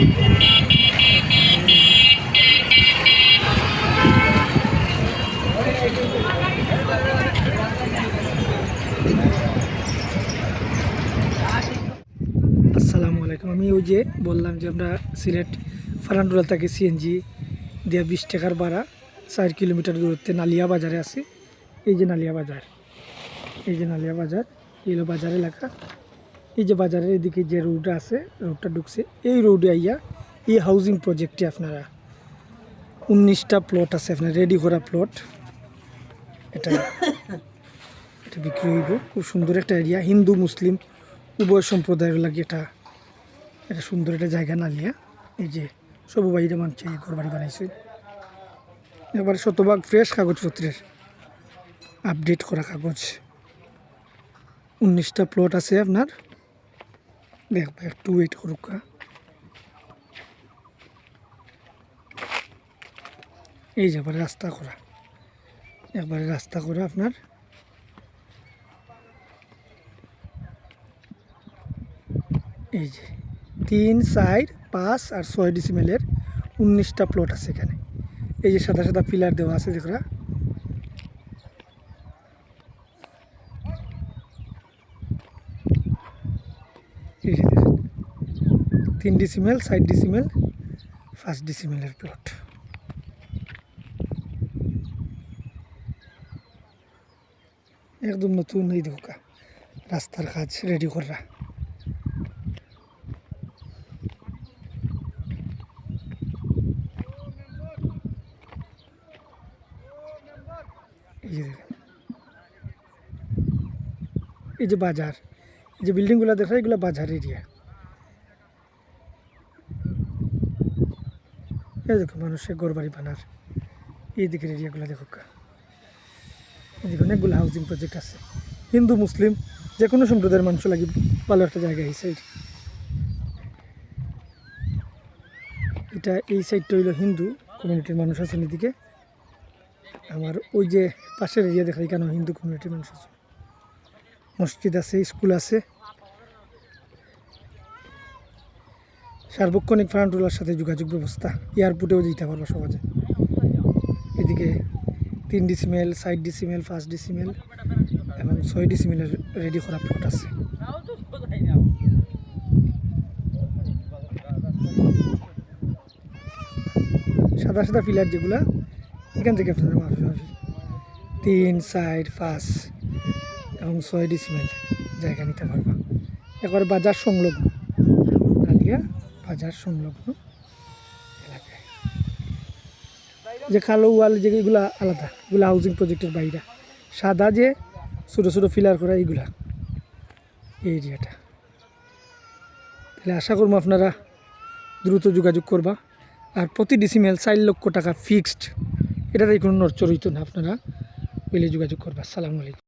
আসসালামু আলাইকুম। আমি ওই যে বললাম যে আমরা সিলেট ফারান্ডুলা থেকে সিএনজি দিয়ে বিশ টাকার ভাড়া চার কিলোমিটার দূরত্বে নালিয়া বাজারে আছি। এই যে নালিয়া বাজার, এই যে নালিয়া বাজার, এই হলো বাজার এলাকা। এই যে বাজারের এদিকে যে রোডটা আছে, রোডটা ঢুকছে, এই রোডে আইয়া এই হাউজিং প্রজেক্টে আপনারা উনিশটা প্লট আছে, আপনার রেডি করা প্লট এটা এটা বিক্রি হইব। খুব সুন্দর একটা এরিয়া হিন্দু, মুসলিম, উভয় সম্প্রদায়ের লাগে এটা। এটা সুন্দর একটা জায়গা নালিয়া এই যে সব বাইরে মানুষ এই ঘর বাড়ি বানাইছে। এবারে শতভাগ ফ্রেশ কাগজপত্রের আপডেট করা কাগজ। উনিশটা প্লট আছে আপনার। দেখব একটু ওয়েট করুক হ্যাঁ। এই যে এবারে রাস্তা করা একবারে রাস্তা করা আপনার। এই যে, তিন, চার, পাঁচ আর ছয় ডিসিমেলের উনিশটা প্লট আছে এখানে। এই যে সাদা সাদা পিলার দেওয়া আছে দেখরা এই যে দেখেন। তিন ডিসিমেল সাইড ডিসিমেল ফার্স্ট ডিসিমেলের প্লট একদম নতুন, এই দেখো রাস্তার কাজ রেডি করা। এই যে দেখেন। এই যে বাজার, এই যে বিল্ডিংগুলো দেখা এগুলো বাজার এরিয়া এই দেখো মানুষের ঘর বাড়ি বানার। এই দিকের এরিয়াগুলো দেখো এদিকে অনেকগুলো হাউজিং প্রজেক্ট আছে। হিন্দু, মুসলিম যে কোনো সম্প্রদায়ের মানুষ লাগে ভালো একটা জায়গা এই সাইড এটা এই সাইডটা হইল হিন্দু কমিউনিটির মানুষ আছেন এদিকে। আমার ওই যে পাশের এরিয়া দেখা এখানেও হিন্দু কমিউনিটির মানুষ আছে মসজিদ আছে, স্কুল আছে। সার্বক্ষণিক ফারান্টুলার সাথে যোগাযোগ ব্যবস্থা, এয়ারপোর্টেও যেতে পারব সহজে। এদিকে তিন decimal side decimal first decimal এবং ছয় ডিসিমেলের রেডি করা প্লট আছে। সাদা সাদা পিলার যেগুলা, এখান থেকে তিন সাইড পাঁচ এবং ছয় ডিসিমেল জায়গা নিতে পারবা। একবার বাজার সংলগ্ন। বাজার সংলগ্ন এলাকায়। যে কালো ওয়াল যেগুলা আলাদা, এগুলো হাউজিং প্রজেক্টের বাইরে। সাদা যে, ছোটো ছোটো ফিলার করা এইগুলা এই এরিয়াটা। তাহলে আশা করব আপনারা দ্রুত যোগাযোগ করবা। আর প্রতি ডিসিমেল চার লক্ষ টাকা ফিক্সড এটাতে কোনো নড়চড় হইতো না, আপনারা পেলে যোগাযোগ করবা। আসসালামু আলাইকুম।